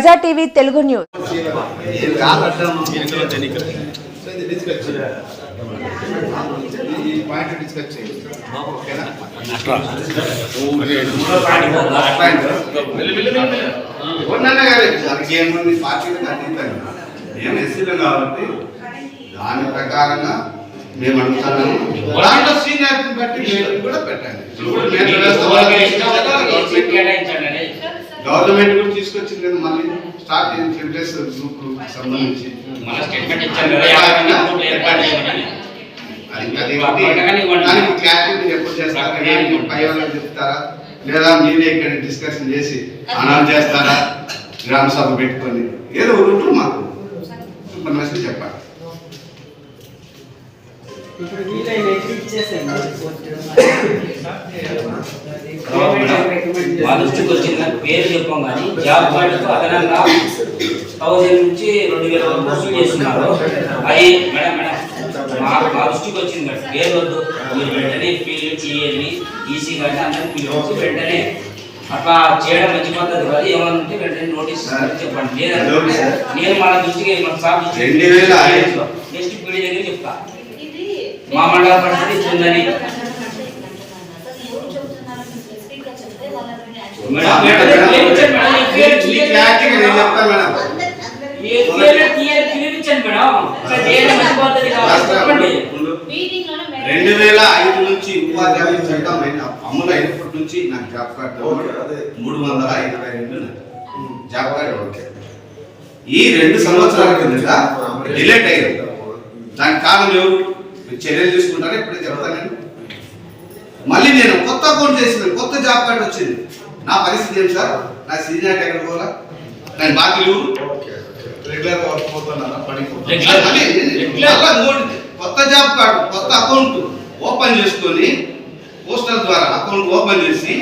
ప్రజా TV Telugu news. మేము ఎస్సీలు కాబట్టి దాని ప్రకారంగా మేము అనుకున్నాము దాంట్లో బట్టి కూడా పెట్టండి ఇప్పుడు మేము వ్యవస్థ వాళ్ళకి గవర్నమెంట్ కూడా తీసుకొచ్చింది కదా మళ్ళీ. స్టార్ట్ చేయండి. ఫిట్నెస్ గ్రూప్ సంబంధించి. మన స్టేట్మెంట్ ఇచ్చారు కదా యాభై మంది గ్రూపులు ఏర్పాటు చేయమని అది అది ఒకటి. దానికి క్లారిటీ మీరు ఎప్పుడు చేస్తారా? ఏంటి పై వాళ్ళకి చెప్తారా? లేదా మీరే ఇక్కడ డిస్కషన్ చేసి అనౌన్స్ చేస్తారా? గ్రామ సభ పెట్టుకొని. ఏదో ఒకటి దృష్టికి వచ్చిన పేరు చెప్పాం కానీ జాబ్ కార్డుతో అదనంగా థౌజండ్ నుంచి రెండు వేల వసూలు చేస్తున్నారు. అవి మేడం మేడం మా మా దృష్టికి వచ్చింది మేడం. పేరు వద్దు. మీరు వెంటనే ఫీల్డ్ చేయాలి ఈసీ కానీ అందరినీ పిలిపించి వెంటనే. అట్లా చేయడం మంచి పద్ధతి కాదు. ఏమన్నా ఉంటే వెంటనే నోటీస్ చెప్పండి. నేను నేను మన దృష్టికి మన సార్. నెక్స్ట్ పీడి దగ్గర చెప్తా. మా మండల పరిస్థితి ఇచ్చిందని మేడం, మేడం, పేరు ఇచ్చాను మేడం, ఈ పేరు ఈ క్లియర్ క్లారిటీగా నేను చెప్తాను మేడం ఏ పేరు క్లియర్ క్లియర్ ఇచ్చాను మేడం ఇట్లా చేయడం మంచి పద్ధతి కాదు చెప్పండి రెండు వేల ఐదు నుంచి ఉపాధ్యాయుల చట్టం అయిన అమలు అయినప్పటి నుంచి నాకు జాబ్ కార్డు మూడు వందల ఎనభై రెండు జాబ్ కార్డు ఓకే ఈ రెండు సంవత్సరాల కింద డిలేట్ అయ్యింది దానికి కారణం ఎవరు చర్యలు తీసుకుంటారా ఇప్పుడే చెప్తాను మళ్ళీ నేను కొత్త అకౌంట్ చేసిన కొత్త జాబ్ కార్డు వచ్చింది. నా పరిస్థితి ఏం సార్? నా సీనియారిటీ ఎక్కడ పోవాలా? నేను బాకీలు రెగ్యులర్ వర్క్ మూడు కొత్త జాబ్ కార్డు కొత్త అకౌంట్ ఓపెన్ చేసుకొని పోస్టల్ ద్వారా అకౌంట్ ఓపెన్ చేసి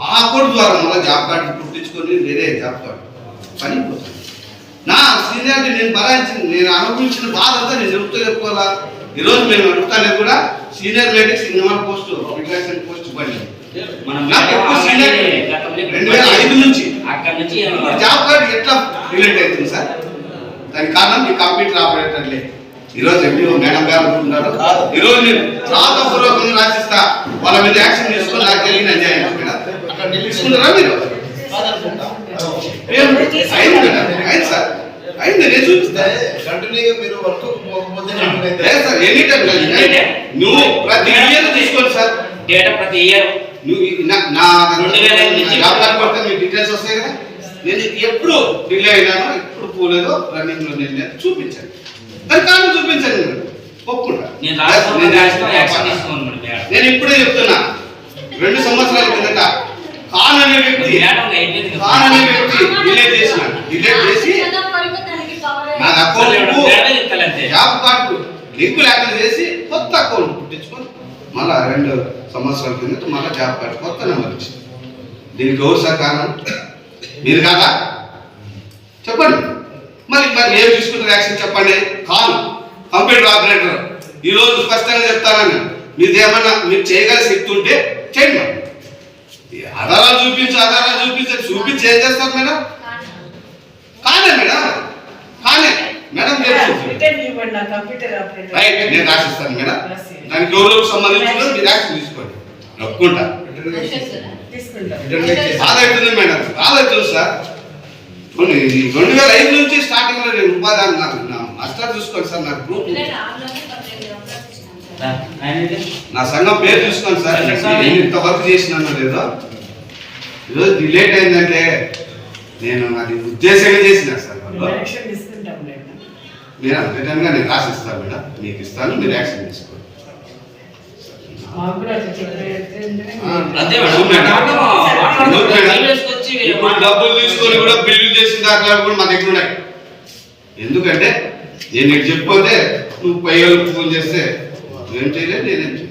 ఆ అకౌంట్ ద్వారా మళ్ళీ జాబ్ కార్డు పుట్టించుకొని వేరే జాబ్ కార్డు పని పోతుంది. నా సీనియారిటీ నేను భరాయించిన నేను అనుభవించిన బాధ అంతా నేను చెప్తూ చెప్పుకోవాలా? ఈరోజు మేము అడుగుతానే కూడా సీనియర్ లేడీస్ ఇన్వాల్ పోస్ట్ పోస్ట్ పడింది మనం నాకు ఎక్కువ సీనియర్ రెండు వేల ఐదు నుంచి. అక్కడ నుంచి ఇప్పుడు జాబ్ కార్డు ఎట్లా రిలేట్ అవుతుంది సార్? దానికి కారణం మీ కంప్యూటర్ ఆపరేటర్లే ఈరోజు ఎంపీఓ మేడం గారు ఉంటున్నారు. ఈరోజు నేను రాతపూర్వకంగా రాసిస్తా. వాళ్ళ మీద యాక్షన్ తీసుకొని నాకు జరిగిన అన్యాయం మేడం తీసుకుంటారా మీరు? అయింది అయింది సార్. అయింది నేను చూపిస్తా. కంటిన్యూగా మీరు వర్క్ పోకపోతే లేదు సార్ ఎనీ టైం నువ్వు ప్రతి ఇయర్ తీసుకోండి సార్. డేటా ప్రతి ఇయర్ నువ్వు నా డీటెయిల్స్ వస్తాయి కదా నేను ఎప్పుడు డిలే అయినానో ఎప్పుడు పోలేదో రన్నింగ్లో నేను లేదు. చూపించండి దాని కారణం చూపించండి మీరు ఒప్పుకుంటా నేను ఇప్పుడే చెప్తున్నా రెండు సంవత్సరాల కిందట ఖాన్ అనే వ్యక్తి. ఖాన్ అనే వ్యక్తి డిలే చేసిన డిలే చేసి నా అకౌంట్. జాబ్ కార్డు లింకు లేకుండా చేసి కొత్త అకౌంట్ పుట్టించుకొని మళ్ళా రెండు సంవత్సరాల కిందట మళ్ళీ జాబ్ కార్డు కొత్త నెంబర్ ఇచ్చింది దీనికి ఎవరు సార్ మీరు కాదా? చెప్పండి. మరి మరి ఏం తీసుకుంటారు యాక్షన్ చెప్పండి? కాదు. Computer operator. ఈరోజు స్పష్టంగా చెప్తానని. మీరు ఏమన్నా మీరు చేయగల శక్తి ఉంటే చేయండి. మరి. చూపించు ఆధారాలు చూపించు ఆధారాలు చూపించి చూపించి ఏం చేస్తారు మేడం? కానే మేడం. కానే. మేడం రైట్ నేను రాసిస్తాను మేడం దానికి ఎవరికి సంబంధించిన మీరు యాక్షన్ తీసుకోండి. తీసుకుంటాం. బాధ అవుతుంది మేడం. బాధ అవుతుంది సార్ రెండు వేల ఐదు నుంచి స్టార్టింగ్లో నేను ఉపాధి నాకు నా మాస్టర్ చూసుకోండి సార్ నా గ్రూప్. నా సంఘం పేరు చూసుకోండి సార్. నేను ఇంత వర్క్ చేసినానో లేదో. ఈరోజు డిలేట్ అయిందంటే నేను అది ఉద్దేశంగా చేసిన సార్ వాళ్ళు యాక్షన్ తీసుకుంటాం లేదు మీరు రిటర్న్గా నేను రాసిస్తాను మేడం. మీకు ఇస్తాను మీరు యాక్షన్ తీసుకోండి. డబ్బులు తీసుకొని కూడా బిల్లు చేసిన దాఖలాలు కూడా మా దగ్గర ఉన్నాయి. ఎందుకంటే నేను నీకు చెప్పిపోతే నువ్వు పై వాళ్ళకి ఫోన్ చేస్తే ఏం చేయలేదు నేనేం చేయలేదు.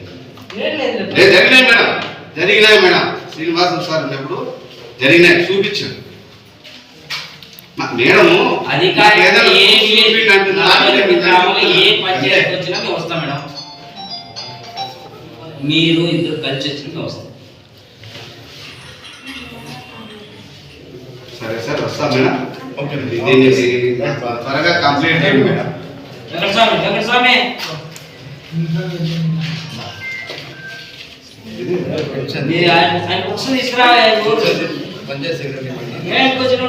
ఏం లేదు లేదు జరిగినాయి మేడం. జరిగినాయి మేడం. శ్రీనివాసం సార్ ఉన్నప్పుడు జరిగినాయి చూపించాను మా- మేడము అధికారి నాకు ఏదైనా ఏ ప్రూఫ్ చూపిండి అంటున్నారు. నేను మీకు గ్రామంలో ఏ చెప్తున్నా. పంచాయతీ. వచ్చినా వస్తాం మేడం. మీరు ఇద్దరు కలిసి వచ్చినా వస్తాం. సరే సార్ వస్తా మేడం. త్వరగా కంప్లీట్ చేయండి మేడం. వెంకటస్వామి వెంకటస్వామి ఆయన ఆయన బుక్స్ తీసుకురా పంచాయత్ సెక్రటరీ ఏం వచ్చిన